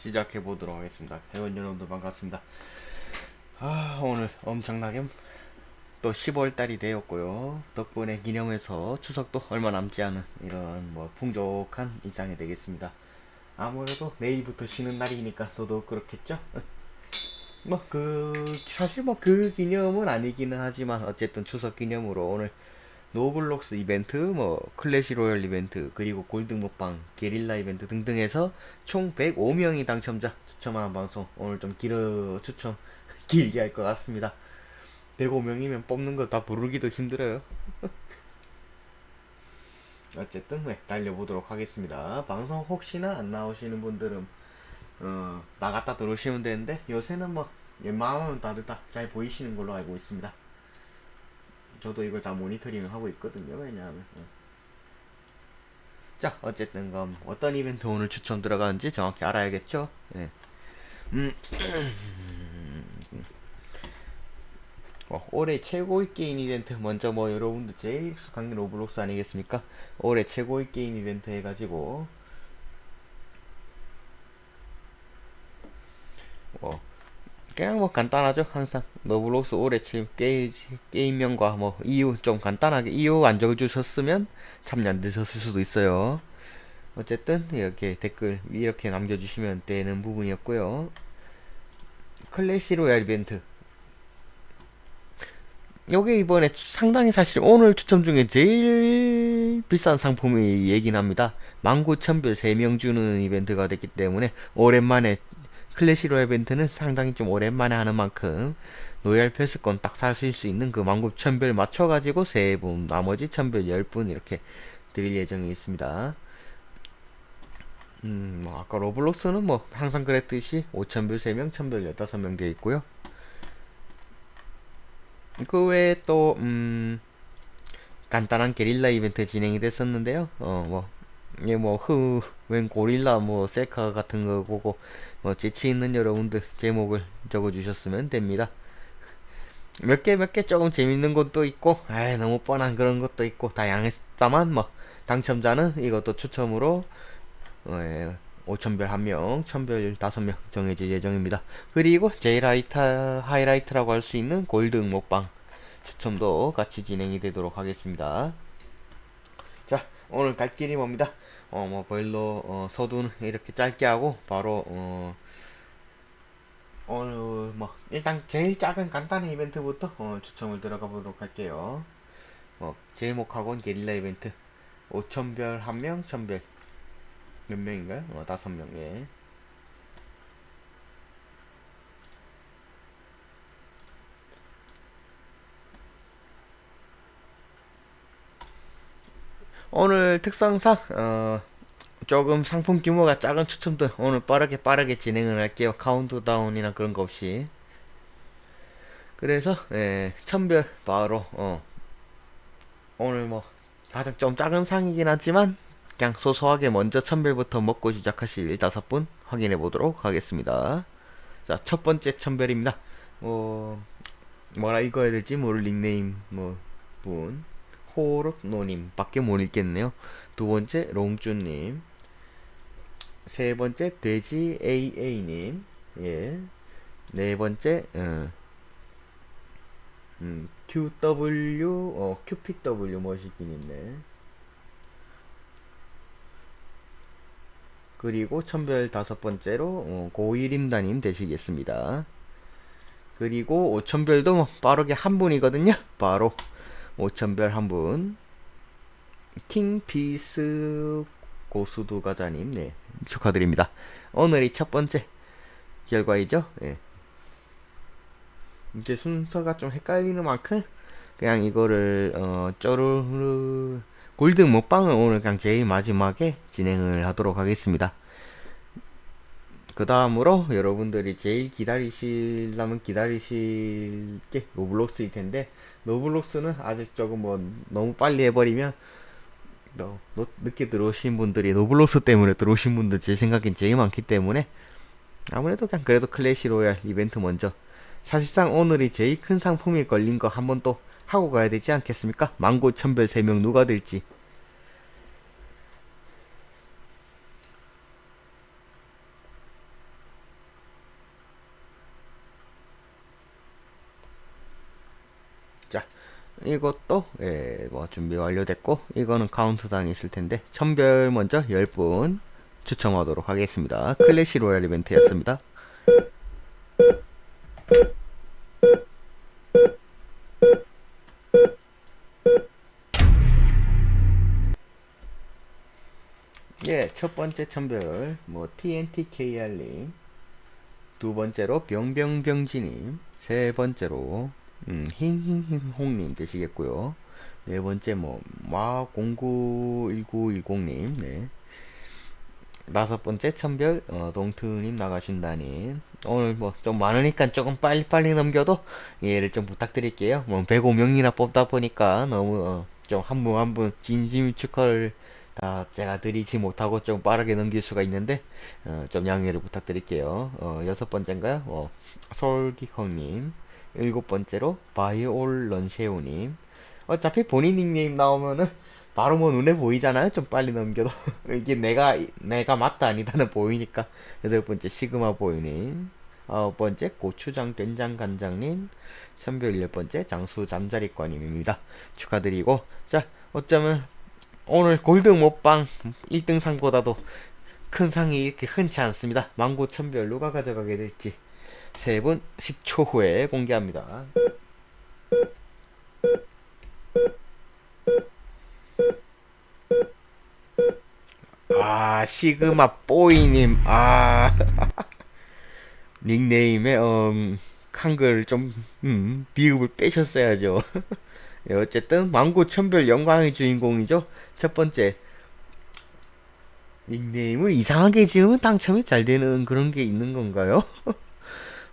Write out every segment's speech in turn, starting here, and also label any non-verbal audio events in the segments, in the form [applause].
시작해 보도록 하겠습니다. 회원 여러분들 반갑습니다. 아 오늘 엄청나게 또 10월 달이 되었고요. 덕분에 기념해서 추석도 얼마 남지 않은 이런 뭐 풍족한 일상이 되겠습니다. 아무래도 내일부터 쉬는 날이니까 더더욱 그렇겠죠. 뭐 그 사실 뭐 그 기념은 아니기는 하지만 어쨌든 추석 기념으로 오늘 노블록스 이벤트, 뭐 클래시 로열 이벤트, 그리고 골드 먹방, 게릴라 이벤트 등등 해서 총 105명이 당첨자 추첨하는 방송 오늘 좀 길어 추첨 [laughs] 길게 할 것 같습니다. 105명이면 뽑는 거 다 부르기도 힘들어요. [laughs] 어쨌든 네, 달려보도록 하겠습니다. 방송 혹시나 안 나오시는 분들은 어, 나갔다 들어오시면 되는데 요새는 뭐 웬만하면 다들 다 잘 보이시는 걸로 알고 있습니다. 저도 이걸 다 모니터링을 하고 있거든요. 왜냐하면 어. 자 어쨌든 그럼 어떤 이벤트 오늘 추천 들어가는지 정확히 알아야겠죠. 네. 음. [clears throat] 어, 올해 최고의 게임 이벤트 먼저 뭐 여러분들 제일 익숙한 게 로블록스 아니겠습니까? 올해 최고의 게임 이벤트 해가지고 뭐 그냥 뭐 간단하죠. 항상 노블록스 올해 지금 게, 게임명과 뭐 이유 좀 간단하게 이유 안 적어주셨으면 참여 안 되셨을 수도 있어요. 어쨌든 이렇게 댓글 이렇게 남겨주시면 되는 부분이었고요. 클래시 로얄 이벤트. 요게 이번에 상당히 사실 오늘 추첨 중에 제일 비싼 상품이 얘긴 합니다. 19,000별 3명 주는 이벤트가 됐기 때문에 오랜만에 클래시 로얄 이벤트는 상당히 좀 오랜만에 하는 만큼 로얄 패스권 딱 사실 수 있는 그 19,000별 맞춰가지고 3분 나머지 1,000별 10분 이렇게 드릴 예정이 있습니다 음, 뭐 아까 로블록스는 뭐 항상 그랬듯이 5,000별 3명, 1,000별 15명 되어 있고요 그 외에 또 음, 간단한 게릴라 이벤트 진행이 됐었는데요. 어, 뭐, 이게 뭐, 흐, 웬 고릴라, 뭐, 셀카 같은 거 보고, 뭐, 재치 있는 여러분들 제목을 적어주셨으면 됩니다. 몇 개, 몇 개 조금 재밌는 것도 있고, 아 너무 뻔한 그런 것도 있고, 다 양했다만, 뭐, 당첨자는 이것도 추첨으로, 어, 예, 5천별 1명, 1000별 5명 정해질 예정입니다. 그리고 제일 하이타, 하이라이트라고 할 수 있는 골드 먹방 추첨도 같이 진행이 되도록 하겠습니다. 자, 오늘 갈 길이 뭡니다. 어, 뭐, 별로, 어, 서두는 이렇게 짧게 하고, 바로, 어, 오늘, 뭐, 일단 제일 작은 간단한 이벤트부터, 어, 추첨을 들어가 보도록 할게요. 어, 제목하고는 게릴라 이벤트. 5천별 1명, 1000별 몇 명인가요? 어, 다섯 명, 예. 오늘 특성상, 어, 조금 상품 규모가 작은 추첨들 오늘 빠르게 빠르게 진행을 할게요. 카운트다운이나 그런 거 없이. 그래서, 예, 천별 바로, 어, 오늘 뭐, 가장 좀 작은 상이긴 하지만, 그냥 소소하게 먼저 천별부터 먹고 시작하실 다섯 분 확인해 보도록 하겠습니다. 자, 첫 번째 천별입니다. 뭐, 뭐라 읽어야 될지 모를 닉네임, 뭐, 분. 호로노님 밖에 못 읽겠네요. 두 번째, 롱쭈님. 세 번째, 돼지 AA님. 예. 네 번째, 어, 음, QW, 어, QPW 멋있긴 있네. 그리고 천별 다섯 번째로 어, 고일임다님 되시겠습니다. 그리고 오천별도 뭐 빠르게 한 분이거든요. 바로 오천별 한 분. 킹피스 고수두 가자님, 네 축하드립니다. 오늘이 첫 번째 결과이죠. 네. 이제 순서가 좀 헷갈리는 만큼 그냥 이거를 어 쪼르르 골드 먹방은 오늘 그냥 제일 마지막에 진행을 하도록 하겠습니다. 그 다음으로 여러분들이 제일 기다리시려면 기다리실 게 로블록스일 텐데 로블록스는 아직 조금 뭐 너무 빨리 해버리면 너, 너, 늦게 들어오신 분들이 노블록스 때문에 들어오신 분들 제 생각엔 제일 많기 때문에 아무래도 그냥 그래도 클래시 로얄 이벤트 먼저 사실상 오늘이 제일 큰 상품이 걸린 거 한번 또 하고 가야 되지 않겠습니까? 망고 천별 3명 누가 될지 자, 이것도 예, 뭐 준비 완료됐고 이거는 카운트다운이 있을 텐데 천별 먼저 10분 추첨하도록 하겠습니다. 클래시 로얄 이벤트였습니다. 예, 첫 번째 천별 뭐 TNTKR님 두 번째로 병병병지님 세 번째로 음, 흰흰흰홍님 되시겠고요. 네 번째 뭐 마091910님 네. 다섯 번째 천별 어, 동투님 나가신다님 오늘 뭐 좀 많으니까 조금 빨리빨리 넘겨도 이해를 좀 부탁드릴게요. 뭐 105명이나 뽑다 보니까 너무 어, 좀한 분 한 분 진심 축하를 다 제가 드리지 못하고 좀 빠르게 넘길 수가 있는데 어, 좀 양해를 부탁드릴게요. 어, 여섯 번째인가요? 어, 솔기콩님 일곱 번째로 바이올 런쉐우님. 어차피 본인 닉네임 나오면은 바로 뭐 눈에 보이잖아요. 좀 빨리 넘겨도. [laughs] 이게 내가 내가 맞다 아니다는 보이니까. 여덟 번째 시그마 보이님. 아홉 번째 고추장 된장 간장님. 선별 열 번째 장수 잠자리과님입니다. 축하드리고. 자 어쩌면 오늘 골드 못방 1등 상보다도 큰 상이 이렇게 흔치 않습니다. 망고 천별 누가 가져가게 될지 세분 10초 후에 공개합니다. 아 시그마 뽀이님 아 [laughs] 닉네임에 음 한글 좀 음, 비읍을 빼셨어야죠. [laughs] 예, 어쨌든 망고 천별 영광의 주인공이죠. 첫 번째 닉네임을 이상하게 지으면 당첨이 잘 되는 그런 게 있는 건가요? [laughs]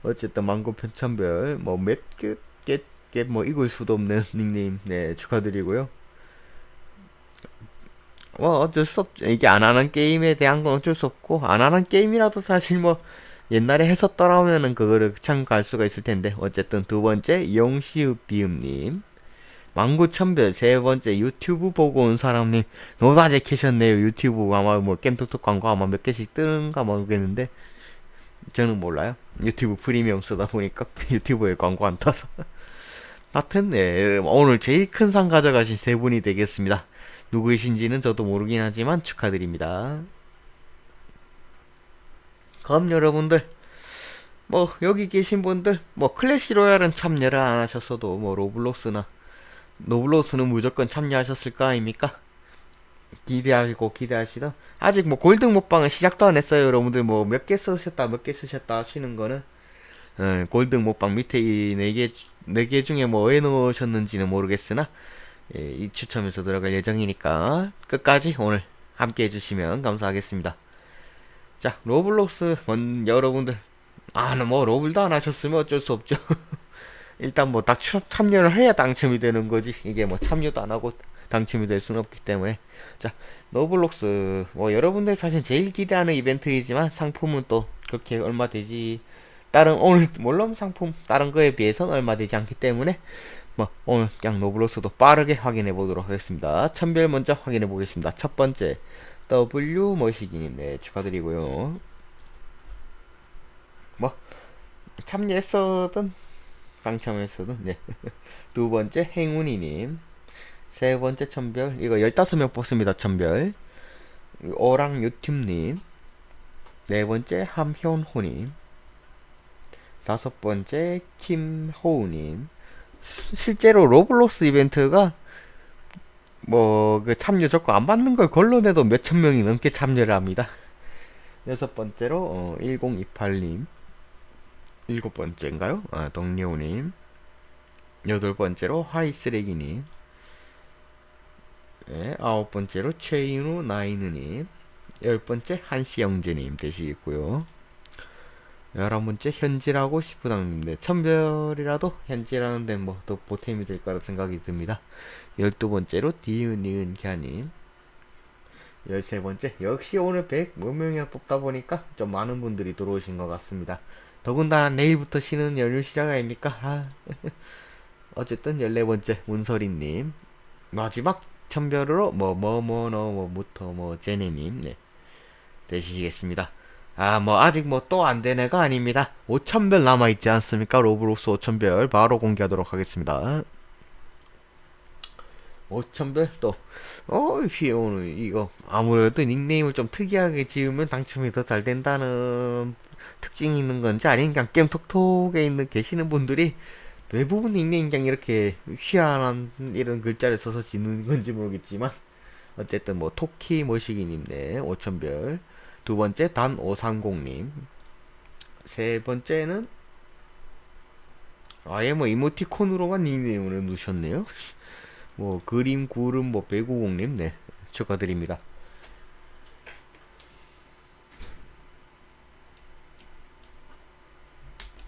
어쨌든 망고 편천별 뭐몇개뭐 읽을 수도 없는 [laughs] 닉네임 네 축하드리고요. 뭐 어쩔 수 없죠. 이게 안 하는 게임에 대한 건 어쩔 수 없고 안 하는 게임이라도 사실 뭐 옛날에 했었더라면은 그거를 참고할 수가 있을 텐데. 어쨌든 두 번째 용시읍 비음님. 망구천별 세 번째 유튜브 보고 온 사람님. 노다제 캐셨네요 유튜브. 아마 뭐 게임톡톡 광고 아마 몇 개씩 뜨는가 모르겠는데 저는 몰라요 유튜브 프리미엄 쓰다 보니까 [laughs] 유튜브에 광고 안 떠서 하여튼 네, 오늘 제일 큰 상 가져가신 세 분이 되겠습니다 누구이신지는 저도 모르긴 하지만 축하드립니다 그럼 여러분들 뭐 여기 계신 분들 뭐 클래시 로얄은 참여를 안 하셨어도 뭐 로블록스나 노블로스는 무조건 참여하셨을 거 아닙니까? 기대하시고 기대하시다. 아직 뭐 골든 먹방은 시작도 안 했어요. 여러분들 뭐 몇 개 쓰셨다 몇 개 쓰셨다 하시는 거는 어, 골든 먹방 밑에 이 네 개 네 개 중에 뭐에 넣으셨는지는 모르겠으나 예, 이 추첨에서 들어갈 예정이니까 끝까지 오늘 함께 해주시면 감사하겠습니다. 자 로블록스 먼 여러분들 아 뭐 로블도 안 하셨으면 어쩔 수 없죠. [laughs] 일단 뭐딱 참여를 해야 당첨이 되는 거지 이게 뭐 참여도 안 하고 당첨이 될 수는 없기 때문에. 자 노블록스. 뭐 여러분들 사실 제일 기대하는 이벤트이지만 상품은 또 그렇게 얼마 되지 다른 오늘 물론 상품 다른 거에 비해서는 얼마 되지 않기 때문에 뭐 오늘 그냥 노블록스도 빠르게 확인해 보도록 하겠습니다. 천별 먼저 확인해 보겠습니다. 첫 번째. W 머시기님 네 축하드리고요. 뭐 참여했었던 당첨했어도 네. [laughs] 두 번째 행운이님 세 번째 천별. 이거 15명 뽑습니다 천별. 오랑 유튜브님. 네 번째 함현호님. 다섯 번째 김호우님. 실제로 로블록스 이벤트가 뭐 그 참여 조건 안 받는 걸 걸러내도 몇천 명이 넘게 참여를 합니다. [laughs] 여섯 번째로 어, 1028님. 일곱 번째인가요? 아, 동료님. 여덟 번째로 하이 쓰레기님. 네, 아홉 번째로 최인우 나이느님. 열 번째 한시 영재님 되시겠고요. 열한 번째 현지라고 시부당님인데 천별이라도 현지라는 데는 뭐더 보탬이 될 거라 생각이 듭니다. 열두 번째로 디은 니은 갸님. 열세 번째 역시 오늘 100몇 명이나 뽑다 보니까 좀 많은 분들이 들어오신 것 같습니다. 더군다나 내일부터 쉬는 연휴 시작 아닙니까? 아. [laughs] 어쨌든 14번째 문설이님 마지막 천별으로 뭐 뭐뭐너 뭐부터 뭐 제네님 네 되시겠습니다. 아 뭐 아직 뭐 또 안 된 애가 아닙니다. 5천별 남아 있지 않습니까? 로브록스 5천별 바로 공개하도록 하겠습니다. 5천별 또 어이 오늘 이거 아무래도 닉네임을 좀 특이하게 지으면 당첨이 더 잘 된다는 특징이 있는 건지 그냥 게임 톡톡에 있는 계시는 분들이 대부분 닉네임 그냥 이렇게 희한한 이런 글자를 써서 짓는 건지 모르겠지만 어쨌든 뭐 토키 모시기님 네 5천별. 두 번째 단 530님. 세 번째는 아예 뭐 이모티콘으로만 닉네임을 넣으셨네요. 뭐 그림 구름 뭐 배구공님 네. 축하드립니다.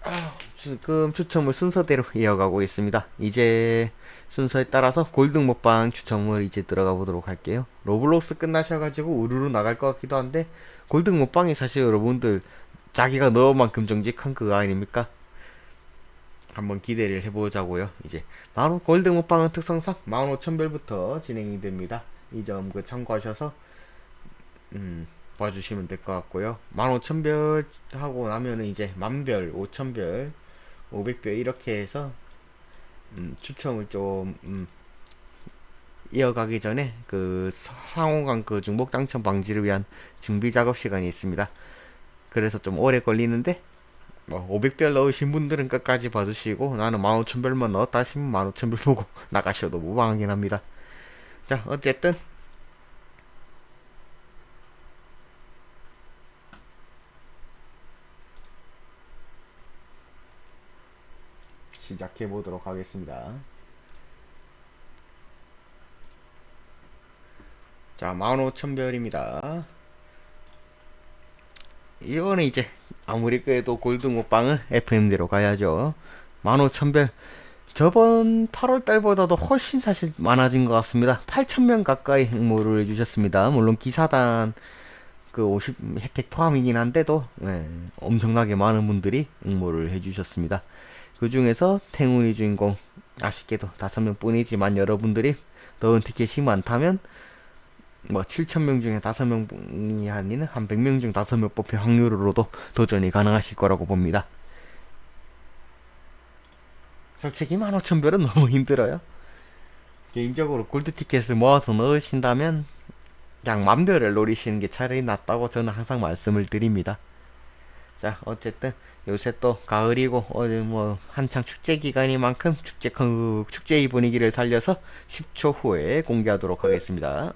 아, 지금 추첨을 순서대로 이어가고 있습니다 이제 순서에 따라서 골든 먹방 추첨을 이제 들어가 보도록 할게요 로블록스 끝나셔가지고 우르르 나갈 것 같기도 한데 골든 먹방이 사실 여러분들 자기가 넣은 만큼 정직한 그거 아닙니까 한번 기대를 해보자고요. 이제 만원 골드 먹방은 특성상 15,000별부터 진행이 됩니다. 이 점 그 참고하셔서 음, 봐주시면 될 것 같고요. 15,000별 하고 나면은 이제 만별, 5,000별, 500별 이렇게 해서 음, 추첨을 좀 음, 이어가기 전에 그 상호간 그 중복 당첨 방지를 위한 준비 작업 시간이 있습니다. 그래서 좀 오래 걸리는데 뭐 500별 넣으신 분들은 끝까지 봐주시고 나는 15,000별만 넣었다 하시면 15,000별 보고 [laughs] 나가셔도 무방하긴 합니다. 자 어쨌든 시작해 보도록 하겠습니다. 자 15,000별입니다. 이거는 이제 아무리 그래도 먹방은 FM대로 가야죠. 15,000별. 저번 8월 달보다도 훨씬 사실 많아진 것 같습니다. 8,000명 가까이 응모를 해주셨습니다. 물론 기사단 그 50 혜택 포함이긴 한데도 네, 엄청나게 많은 분들이 응모를 해주셨습니다. 그 중에서 탱운이 주인공 아쉽게도 5명 뿐이지만 여러분들이 넣은 티켓이 많다면 뭐 7,000명 중에 5명이 아닌 한 100명 중 5명 뽑힐 확률로도 도전이 가능하실 거라고 봅니다. 솔직히 15,000별은 너무 힘들어요. 개인적으로 골드 티켓을 모아서 넣으신다면 그냥 맘대로 노리시는 게 차라리 낫다고 저는 항상 말씀을 드립니다. 자, 어쨌든 요새 또 가을이고 어제 뭐 한창 축제 기간이만큼 축제 그 축제의 분위기를 살려서 10초 후에 공개하도록 하겠습니다.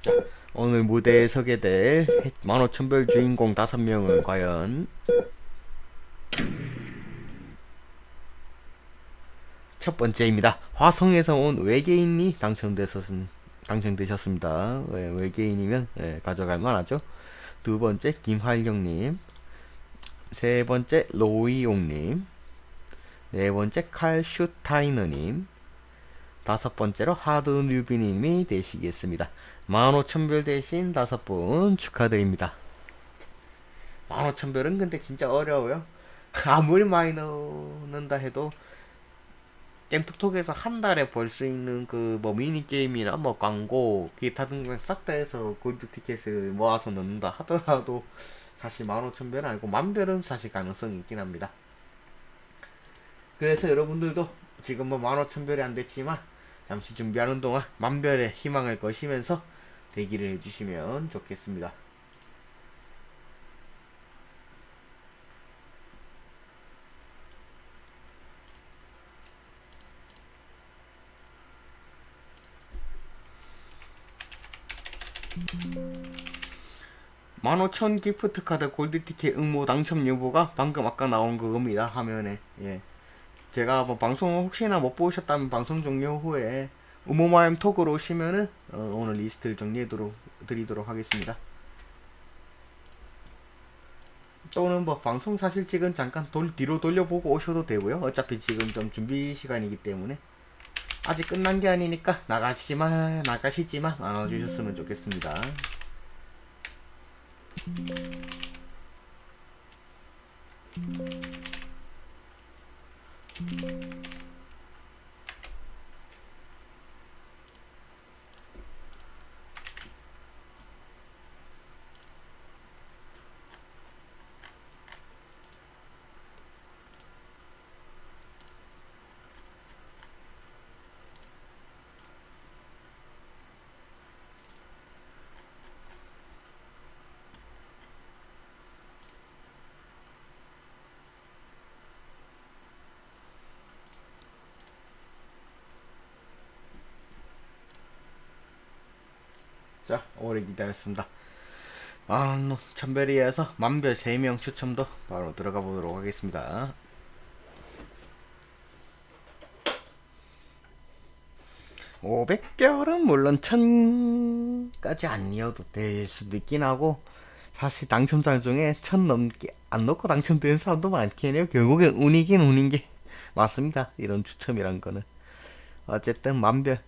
자, 오늘 무대에 서게 될 15,000별 주인공 5명은 과연 첫 번째입니다. 화성에서 온 외계인이 당첨되셨, 당첨되셨습니다. 네, 외계인이면 네, 가져갈 만하죠. 두 번째 김활경님, 세 번째 로이용님, 네 번째 칼슈타이너님, 다섯 번째로 하드 뉴비님이 되시겠습니다. 15,000별 대신 다섯 분 축하드립니다. 15,000별은 근데 진짜 어려워요. 아무리 많이 넣는다 해도 겜톡톡에서 한 달에 벌 수 있는 그 뭐 미니 게임이나 뭐 광고 기타 등등 싹 다 해서 골드 티켓을 모아서 넣는다 하더라도 사실 15,000별은 아니고 만별은 사실 가능성이 있긴 합니다. 그래서 여러분들도 지금 뭐 15,000별이 안 됐지만 잠시 준비하는 동안 만별의 희망을 거시면서 대기를 해주시면 좋겠습니다. 만오천 기프트 카드 골드 티켓 응모 당첨 여부가 방금 아까 나온 그겁니다 화면에 예 제가 뭐 방송 혹시나 못 보셨다면 방송 종료 후에 우모마임 톡으로 오시면은 어, 오늘 리스트를 정리해 드리도록 하겠습니다. 또는 뭐 방송 사실직은 잠깐 돌, 뒤로 돌려보고 오셔도 되고요. 어차피 지금 좀 준비 시간이기 때문에 아직 끝난 게 아니니까 나가시지만 나가시지만 안 와주셨으면 좋겠습니다. Thank you. 자, 오래 기다렸습니다. 아, 천별이에서 만별 3명 추첨도 바로 들어가 보도록 하겠습니다. (500별은) 물론 천까지 아니어도 될 수도 있긴 하고 사실 당첨자 중에 천 넘게 안 넣고 당첨된 사람도 많긴 해요 결국엔 운이긴 운인 게 맞습니다 이런 추첨이란 거는 어쨌든 만별 뭐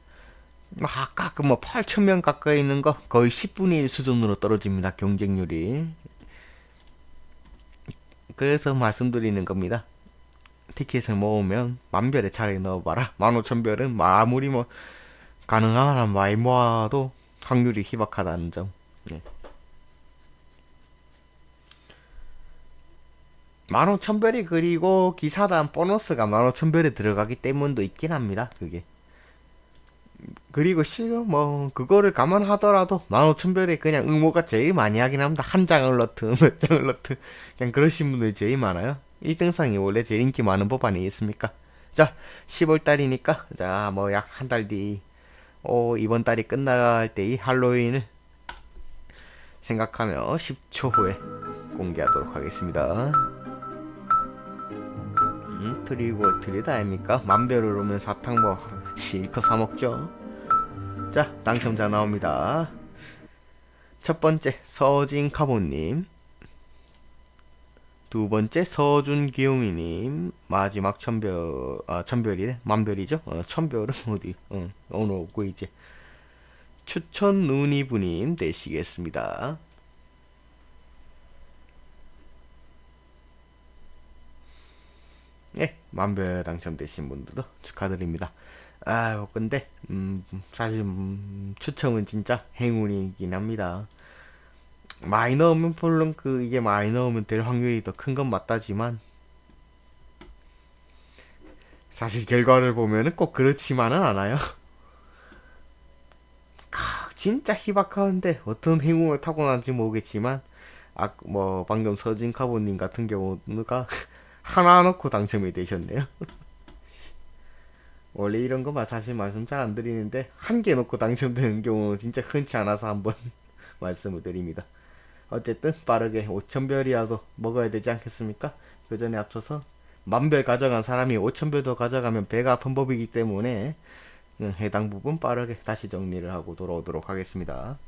아까 그 뭐 8천 명 가까이 있는 거 거의 10분의 1 수준으로 떨어집니다 경쟁률이. 그래서 말씀드리는 겁니다. 티켓을 모으면 만별에 차라리 넣어봐라. 15,000별은 아무리 뭐 가능한 한 많이 모아도 확률이 희박하다는 점. 네. 15,000별이 그리고 기사단 보너스가 15,000별에 들어가기 때문도 있긴 합니다 그게 그리고 실은 뭐 그거를 감안하더라도 15,000별에 그냥 응모가 제일 많이 하긴 합니다. 한 장을 넣든 [laughs] 몇 장을 넣든 그냥 그러신 분들이 제일 많아요. 1등상이 원래 제일 인기 많은 법 아니겠습니까? 자, 10월 달이니까 자, 뭐 약 한 달 뒤, 어, 이번 달이 끝날 때 이 할로윈을 생각하며 10초 후에 공개하도록 하겠습니다. 음, 트리고 트리다 아닙니까? 만별을 오면 사탕 뭐 실컷 사 먹죠. 자, 당첨자 나옵니다. 첫 번째 서진 카보님, 두 번째 서준 기용이님, 마지막 천별 아 천별이래 만별이죠? 어, 천별은 어디? 어, 오늘 없고 이제 추천 눈이부님 되시겠습니다. 네, 만별 당첨되신 분들도 축하드립니다. 아유, 근데, 음, 사실, 음, 추첨은 진짜 행운이긴 합니다. 넣으면, 물론 그, 이게 넣으면 될 확률이 더 큰 건 맞다지만, 사실 결과를 보면은 꼭 그렇지만은 않아요. [laughs] 아, 진짜 희박한데, 어떤 행운을 타고난지 모르겠지만, 아, 뭐, 방금 서진 카보님 같은 경우가, [laughs] 하나 넣고 당첨이 되셨네요. [laughs] 원래 이런 거 사실 말씀 잘 안 드리는데 한 개 넣고 당첨되는 경우는 진짜 흔치 않아서 한번 [laughs] 말씀을 드립니다. 어쨌든 빠르게 5천별이라도 먹어야 되지 않겠습니까? 그 전에 앞서서 만별 가져간 사람이 5천별 더 가져가면 배가 아픈 법이기 때문에 음, 해당 부분 빠르게 다시 정리를 하고 돌아오도록 하겠습니다.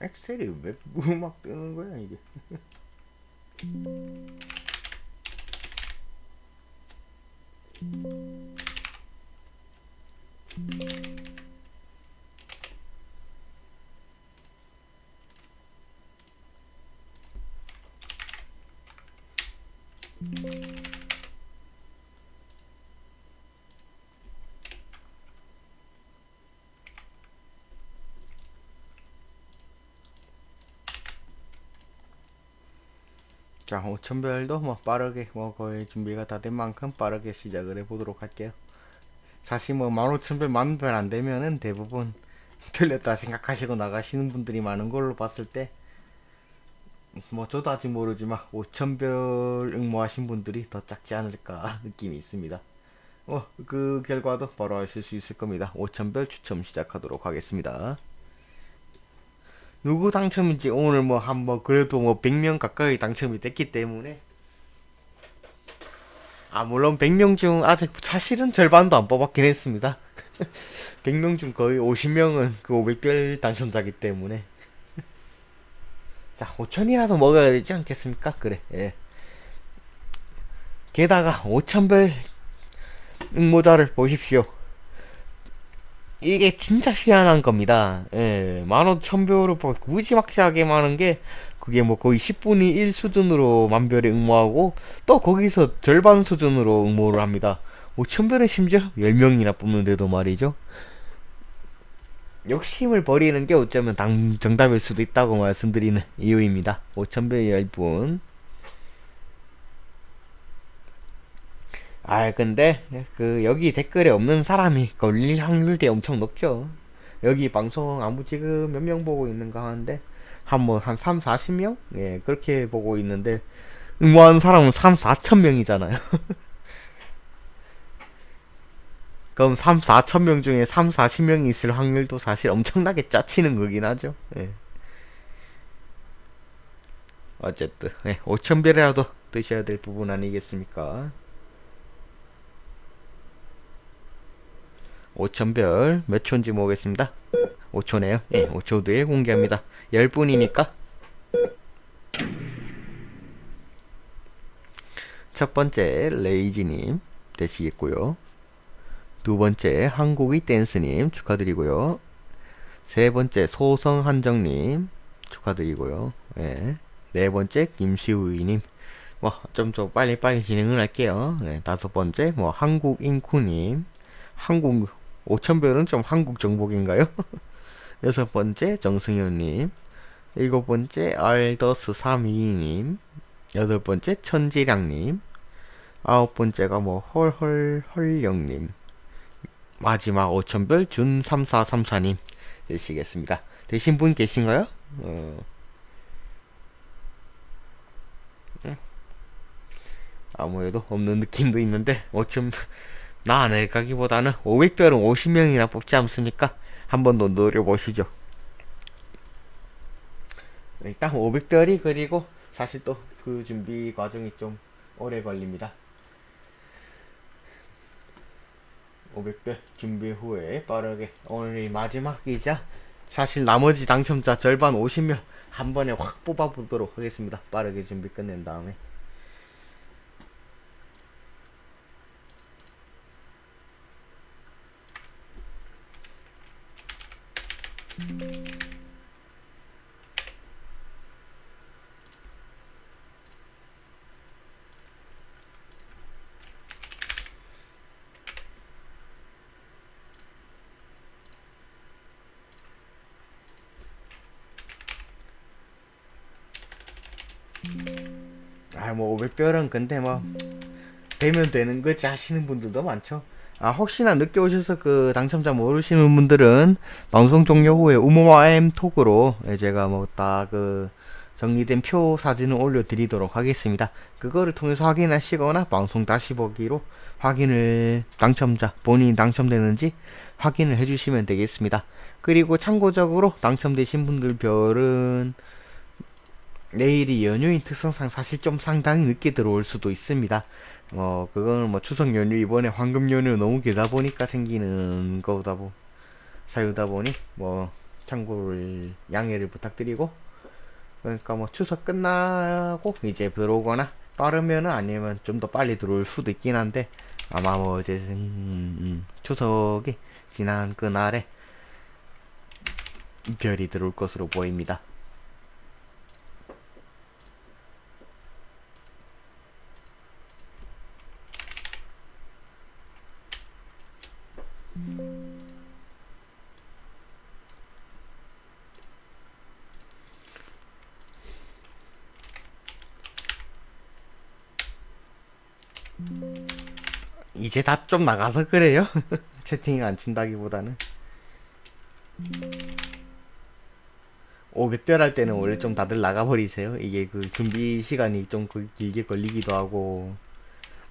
엑셀이 왜 막 뜨는 거야 이게? [laughs] 자, 5천별도 뭐 빠르게 뭐 거의 준비가 다 된 만큼 빠르게 시작을 해보도록 할게요. 사실 뭐 15,000별 만별 안 되면은 대부분 [laughs] 틀렸다 생각하시고 나가시는 분들이 많은 걸로 봤을 때 뭐 저도 아직 모르지만 5천별 응모하신 분들이 더 작지 않을까 [laughs] 느낌이 있습니다. 어, 그 결과도 바로 아실 수 있을 겁니다. 5천별 추첨 시작하도록 하겠습니다. 누구 당첨인지 오늘 뭐한뭐 그래도 뭐 100명 가까이 당첨이 됐기 때문에. 아 물론 100명 중 아직 사실은 절반도 안 뽑았긴 했습니다. [laughs] 100명 중 거의 50명은 그 500별 당첨자기 때문에. [laughs] 자 5천이라도 먹어야 되지 않겠습니까? 그래 예. 게다가 5천별 응모자를 보십시오 이게 진짜 희한한 겁니다. 예, 만원 천별을 뭐 무지막지하게 많은 게 그게 뭐 거의 10분의 1 수준으로 만별에 응모하고 또 거기서 절반 수준으로 응모를 합니다. 5천별은 심지어 10명이나 뽑는데도 말이죠. 욕심을 버리는 게 어쩌면 당, 정답일 수도 있다고 말씀드리는 이유입니다. 5천별 10분. 아 근데 그 여기 댓글에 없는 사람이 걸릴 확률이 엄청 높죠. 여기 방송 아무 지금 몇 명 보고 있는가 하는데 한 뭐 한 3, 40명? 예, 그렇게 보고 있는데 응모하는 사람은 3, 4천 명이잖아요. [laughs] 그럼 3, 4천 명 중에 3, 40명이 있을 확률도 사실 엄청나게 짜치는 거긴 하죠. 예. 어쨌든 예, 5천 별이라도 드셔야 될 부분 아니겠습니까? 5천별 몇 초인지 모르겠습니다. 5초네요. 예, 5초 뒤에 공개합니다. 10분이니까. 첫 번째 레이지님 되시겠고요. 두 번째 한국의 댄스님 축하드리고요. 세 번째 소성한정님 축하드리고요. 예. 네 번째 김시우이님 뭐 좀 더 빨리빨리 진행을 할게요. 네, 다섯 번째 뭐 한국인쿠님 한국 5천별은 좀 한국 정복인가요? [laughs] 여섯 번째 정승현님 일곱 번째 알더스 322님 여덟 번째 천지량님 아홉 번째가 뭐 헐헐 헐영님 마지막 5천별 준3434님 되시겠습니다. 되신 분 계신가요? 어. 음. 아무래도 없는 느낌도 있는데 5천 나 내가기보다는 500별은 50명이나 뽑지 않습니까? 한 번 더 노려보시죠. 일단 500별이 그리고 사실 또 그 준비 과정이 좀 오래 걸립니다. 500별 준비 후에 빠르게 오늘이 마지막이자 사실 나머지 당첨자 절반 50명 한 번에 확 뽑아보도록 하겠습니다. 빠르게 준비 끝낸 다음에. 아, 뭐 500별은 근데 뭐 되면 되는 거지 하시는 분들도 많죠. 아, 혹시나 늦게 오셔서 그 당첨자 모르시는 분들은 방송 종료 후에 우모와엠 톡으로 제가 뭐 다 그 정리된 표 사진을 올려드리도록 하겠습니다. 그거를 통해서 확인하시거나 방송 다시 보기로 확인을 당첨자 본인이 당첨되는지 확인을 해주시면 되겠습니다. 그리고 참고적으로 당첨되신 분들 별은 내일이 연휴인 특성상 사실 좀 상당히 늦게 들어올 수도 있습니다. 어, 그거는 뭐 추석 연휴 이번에 황금 연휴 너무 길다 보니까 생기는 거다 보, 사유다 보니 뭐 참고를 양해를 부탁드리고 그러니까 뭐 추석 끝나고 이제 들어오거나 빠르면은 아니면 좀 더 빨리 들어올 수도 있긴 한데 아마 뭐 이제 음, 음, 추석이 지난 그날에 별이 들어올 것으로 보입니다. 제다좀 나가서 그래요. [laughs] 채팅 안 친다기보다는 500별 할 때는 원래 좀 다들 나가버리세요. 이게 그 준비 시간이 좀 그 길게 걸리기도 하고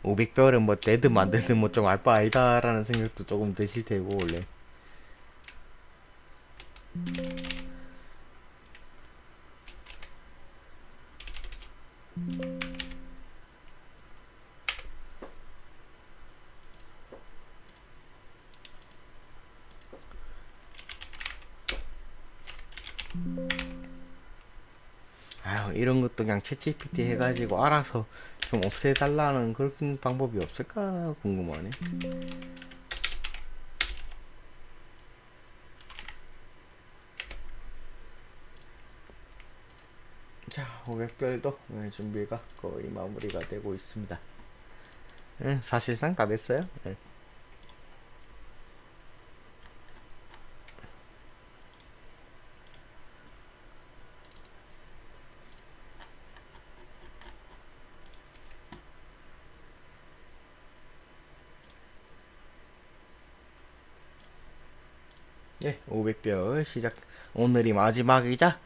500별은 뭐 되든 만들든 뭐 좀 알 바 아니다라는 생각도 조금 드실 테고 원래 아 이런 것도 그냥 챗GPT 네. 해가지고 알아서 좀 없애달라는 그런 방법이 없을까 궁금하네. 자, 고객들도 네, 준비가 거의 마무리가 되고 있습니다. 네, 사실상 다 됐어요. 500별 시작. 오늘이 마지막이자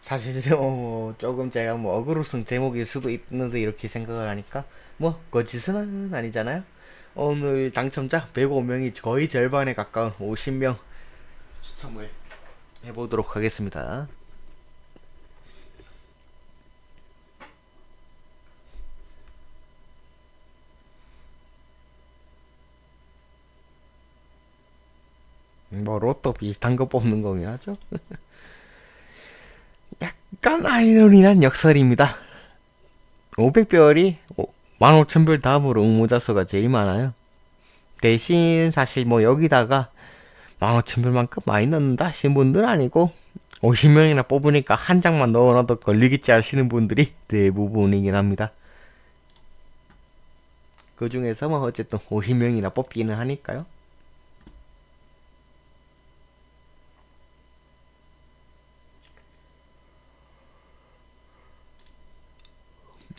사실 어, 조금 제가 뭐 어그로성 제목일 수도 있는데 이렇게 생각을 하니까 뭐 거짓은 아니잖아요. 오늘 당첨자 105명이 거의 절반에 가까운 50명 추첨을 해보도록 하겠습니다. 뭐 로또 비슷한 거 뽑는 거긴 하죠. [laughs] 약간 아이러니한 역설입니다. 500별이 15,000별 다음으로 응모자 수가 제일 많아요. 대신 사실 뭐 여기다가 15,000별만큼 많이 넣는다 하시는 분들은 아니고 50명이나 뽑으니까 한 장만 넣어놔도 걸리겠지 하시는 분들이 대부분이긴 합니다. 그 중에서 뭐 어쨌든 50명이나 뽑기는 하니까요.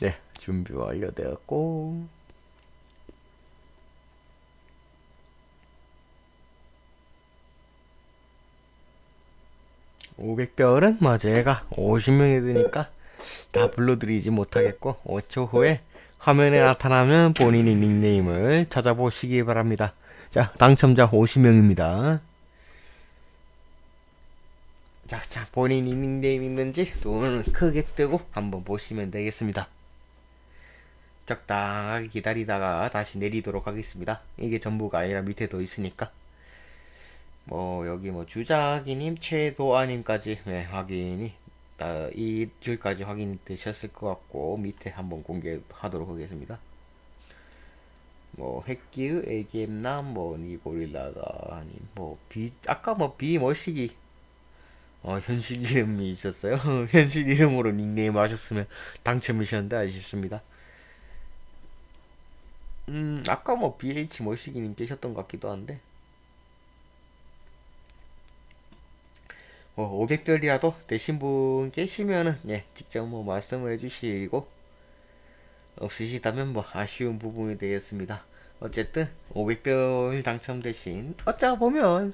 네, 준비 완료되었고 500별은 뭐 제가 50명이 드니까 다 불러드리지 못하겠고 5초 후에 화면에 나타나면 본인의 닉네임을 찾아보시기 바랍니다. 자, 당첨자 50명입니다. 자, 자, 본인이 닉네임 있는지 눈을 크게 뜨고 한번 보시면 되겠습니다. 적당하게 기다리다가 다시 내리도록 하겠습니다. 이게 전부가 아니라 밑에도 있으니까. 뭐 여기 뭐 주작이님, 최도아님까지 네, 확인이 아, 이 줄까지 확인되셨을 것 같고 밑에 한번 공개하도록 하겠습니다. 뭐 핵기의 애기엠남 뭐 니고릴라다 아니 뭐 비 아까 뭐 비머시기 어 현실 이름이 있었어요. [laughs] 현실 이름으로 닉네임 하셨으면 당첨이셨는데 아쉽습니다. 음, 아까 뭐 BH 머시기님 계셨던 것 같기도 한데. 뭐 500별이라도 되신 분 계시면은 예, 직접 뭐 말씀을 해주시고 없으시다면 뭐 아쉬운 부분이 되겠습니다. 어쨌든 500별 당첨되신 어쩌 보면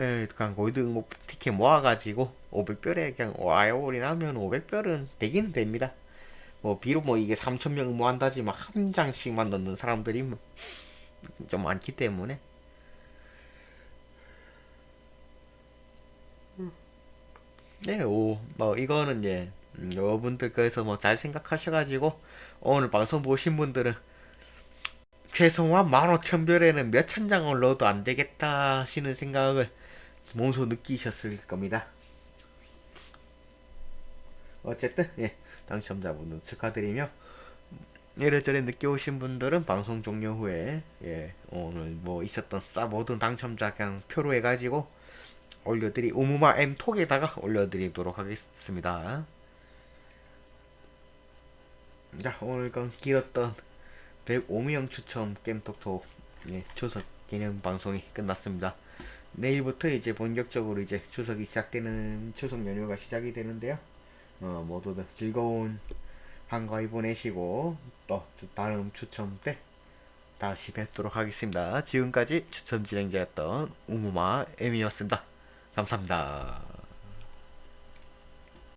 예, 그냥 골드 뭐 티켓 모아가지고 500별에 그냥 와이올인 하면 500별은 되긴 됩니다. 뭐 비록 뭐 이게 3,000명 모한다지만 한 장씩만 넣는 사람들이 뭐좀 많기 때문에. 네, 오, 뭐 이거는 이제 음, 여러분들께서 뭐 잘 생각하셔가지고 오늘 방송 보신 분들은 최소한 15,000별에는 몇 천 장을 넣어도 안 되겠다 하시는 생각을 몸소 느끼셨을 겁니다. 어쨌든 예, 당첨자분들 축하드리며 이래저래 늦게 오신 분들은 방송 종료 후에 예, 오늘 뭐 있었던 싸 모든 당첨자 그냥 표로 해가지고 올려드리 우무마 M 톡에다가 올려드리도록 하겠습니다. 자 오늘 건 길었던 105명 추첨 겜톡톡 예, 추석 기념 방송이 끝났습니다. 내일부터 이제 본격적으로 이제 추석이 시작되는 추석 연휴가 시작이 되는데요. 어, 모두들 즐거운 한가위 보내시고 또 다음 추첨 때 다시 뵙도록 하겠습니다. 지금까지 추첨 진행자였던 우무마 M이었습니다. 감사합니다.